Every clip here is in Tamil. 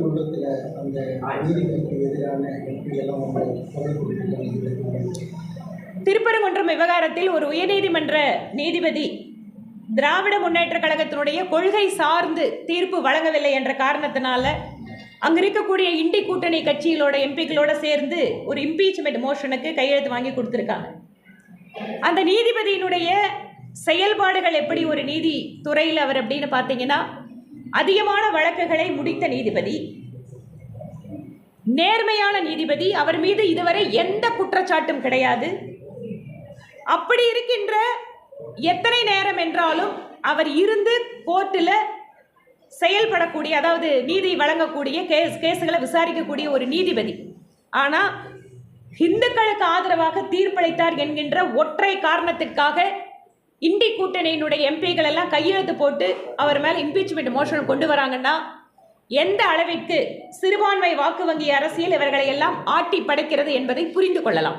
திருப்பரங்குன்றத்தில் அந்த நீதிமன்றத்துக்கு எதிரான எம்பிகளெல்லாம் திருப்பரங்குன்றம் விவகாரத்தில் ஒரு உயர்நீதிமன்ற நீதிபதி திராவிட முன்னேற்ற கழகத்தினுடைய கொள்கை சார்ந்து தீர்ப்பு வழங்கவில்லை என்ற காரணத்தினால அங்கே இருக்கக்கூடிய இண்டி கூட்டணி கட்சிகளோட எம்பிக்களோட சேர்ந்து ஒரு இம்பீச்மெண்ட் மோஷனுக்கு கையெழுத்து வாங்கி கொடுத்துருக்காங்க. அந்த நீதிபதியினுடைய செயல்பாடுகள் எப்படி ஒரு நீதி துறையில் அவர் அப்படின்னு பார்த்தீங்கன்னா அதிகமான வழக்குகளை முடித்த நீதிபதி நேர்மையான நீதிபதி அவர் மீது இதுவரை எந்த குற்றச்சாட்டும் கிடையாது. அப்படி இருக்கின்ற எத்தனை நேரம் என்றாலும் அவர் இருந்து கோர்ட்டில் செயல்படக்கூடிய அதாவது நீதி வழங்கக்கூடிய கேஸ் கேஸுகளை விசாரிக்கக்கூடிய ஒரு நீதிபதி. ஆனால் இந்துக்களுக்கு ஆதரவாக தீர்ப்பளித்தார் என்கின்ற ஒற்றை காரணத்திற்காக இண்டி கூட்டணியினுடைய எம்பிகள் எல்லாம் கையெழுத்து போட்டு அவர் மேலே இம்பீச்மெண்ட் மோஷன் கொண்டு வராங்கன்னா எந்த அளவிற்கு சிறுபான்மை வாக்கு வங்கி அரசியல் இவர்களை எல்லாம் ஆட்டி படைக்கிறது என்பதை புரிந்து கொள்ளலாம்.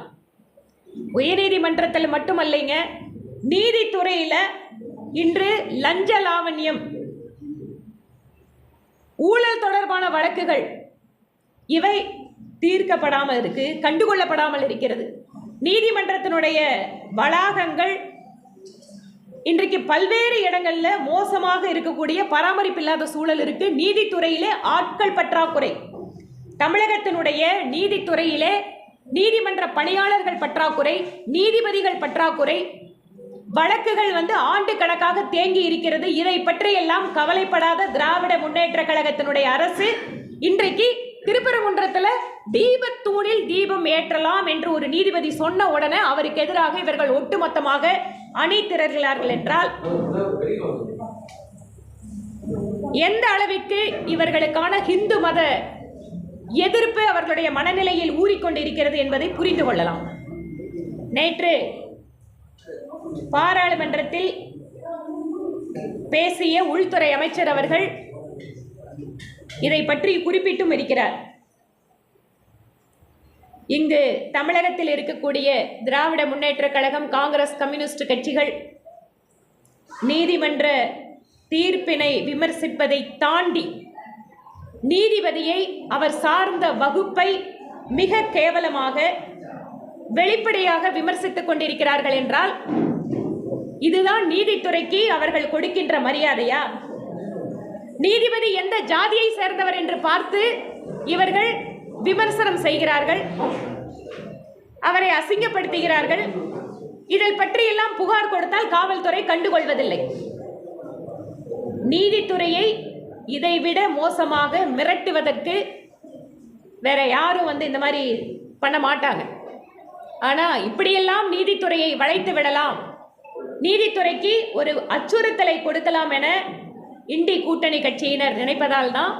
உயர்நீதிமன்றத்தில் மட்டுமல்லைங்க நீதித்துறையில் இன்று லஞ்ச லாவண்யம் ஊழல் தொடர்பான வழக்குகள் இவை தீர்க்கப்படாமல் இருக்கு கண்டுகொள்ளப்படாமல் இருக்கிறது. நீதிமன்றத்தினுடைய வளாகங்கள் இன்றைக்கு பல்வேறு இடங்கள்ல மோசமாக இருக்கக்கூடிய பராமரிப்பு இல்லாத சூழல் இருக்கு. நீதித்துறையிலே ஆட்கள் பற்றாக்குறை. தமிழகத்தினுடைய நீதித்துறையிலே நீதிமன்ற பணியாளர்கள் பற்றாக்குறை நீதிபதிகள் பற்றாக்குறை. வழக்குகள் வந்து ஆண்டு கணக்காக தேங்கி இருக்கிறது. இதை பற்றியெல்லாம் கவலைப்படாத திராவிட முன்னேற்ற கழகத்தினுடைய அரசு இன்றைக்கு திருப்பரங்குன்றத்தில் தீபத்தூணில் தீபம் ஏற்றலாம் என்று ஒரு நீதிபதி சொன்ன உடனே அவருக்கு எதிராக இவர்கள் ஒட்டுமொத்தமாக அணி திரள்கிறார்கள் என்றால் எந்த அளவிற்கு இவர்களுக்கான ஹிந்து மத எதிர்ப்பு அவர்களுடைய மனநிலையில் ஊறிக்கொண்டிருக்கிறது என்பதை புரிந்து கொள்ளலாம். நேற்று பாராளுமன்றத்தில் பேசிய உள்துறை அமைச்சர் அவர்கள் இதை பற்றி குறிப்பிட்டும் இருக்கிறார். இங்கு தமிழகத்தில் இருக்கக்கூடிய திராவிட முன்னேற்ற கழகம் காங்கிரஸ் கம்யூனிஸ்ட் கட்சிகள் நீதிமன்ற தீர்ப்பினை விமர்சிப்பதை தாண்டி நீதிபதியை அவர் சார்ந்த வகுப்பை மிக கேவலமாக வெளிப்படையாக விமர்சித்துக் கொண்டிருக்கிறார்கள் என்றால் இதுதான் நீதித்துறைக்கு அவர்கள் கொடுக்கின்ற மரியாதையா? நீதிபதி எந்த ஜாதியை சேர்ந்தவர் என்று பார்த்து இவர்கள் விமர்சனம் செய்கிறார்கள். அவரை அசிங்கப்படுத்துகிறார்கள். இதில் பற்றியெல்லாம் புகார் கொடுத்தால் காவல்துறை கண்டுகொள்வதில்லை. நீதித்துறையை இதைவிட மோசமாக மிரட்டுவதற்கு வேற யாரும் வந்து இந்த மாதிரி பண்ண மாட்டாங்க. ஆனால் இப்படியெல்லாம் நீதித்துறையை வளைத்து விடலாம். நீதித்துறைக்கு ஒரு அச்சுறுத்தலை கொடுக்கலாம் என இண்டி கூட்டணி கட்சியினர் நினைப்பதால் தான்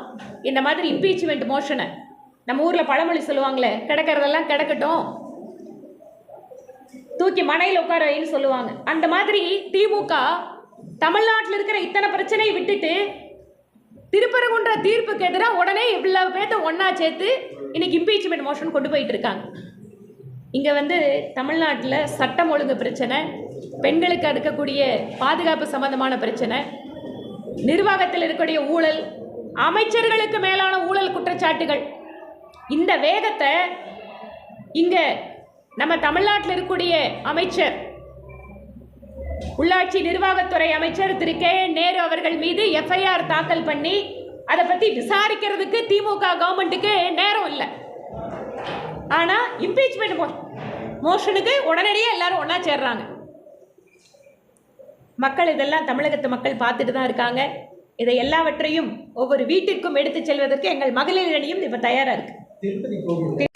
இந்த மாதிரி இம்பீச்மெண்ட் மோஷனை நம்ம ஊரில் பழமொழி சொல்லுவாங்களே கிடக்கிறதெல்லாம் கிடக்கட்டும். தூக்கி மனையில் உட்கார வைன்னு சொல்லுவாங்க. அந்த மாதிரி திமுக தமிழ்நாட்டில் இருக்கிற இத்தனை பிரச்சனையை விட்டுட்டு திருப்பரங்குன்ற தீர்ப்புக்கு எதிராக உடனே இவ்வளோ பேர்த்த ஒன்றா சேர்த்து இன்னைக்கு இம்பீச்மெண்ட் மோஷன் கொண்டு போயிட்டு இருக்காங்க. இங்கே வந்து தமிழ்நாட்டில் சட்டம் ஒழுங்கு பிரச்சனை பெண்களுக்கு இருக்கக்கூடிய பாதுகாப்பு சம்பந்தமான பிரச்சனை நிர்வாகத்தில் இருக்கக்கூடிய ஊழல் அமைச்சர்களுக்கு மேலான ஊழல் குற்றச்சாட்டுகள் இந்த வேகத்தை இங்கே நம்ம தமிழ்நாட்டில் இருக்கக்கூடிய அமைச்சர் உள்ளாட்சி நிர்வாகத்துறை அமைச்சர் திரு கே நேரு அவர்கள் மீது எஃப்ஐஆர் தாக்கல் பண்ணி அதை பற்றி விசாரிக்கிறதுக்கு திமுக கவர்மெண்ட்டுக்கு நேரம் இல்லை. ஆனால் இம்பீச்மெண்ட் மோ மோஷனுக்கு உடனடியாக எல்லாரும் ஒன்றா சேர்றாங்க. மக்கள் இதெல்லாம் தமிழகத்து மக்கள் பார்த்துட்டு தான் இருக்காங்க. இதை எல்லாவற்றையும் ஒவ்வொரு வீட்டிற்கும் எடுத்துச் செல்வதற்கு எங்கள் மகளிர் அணியும் இப்போ தயாராக இருக்கு.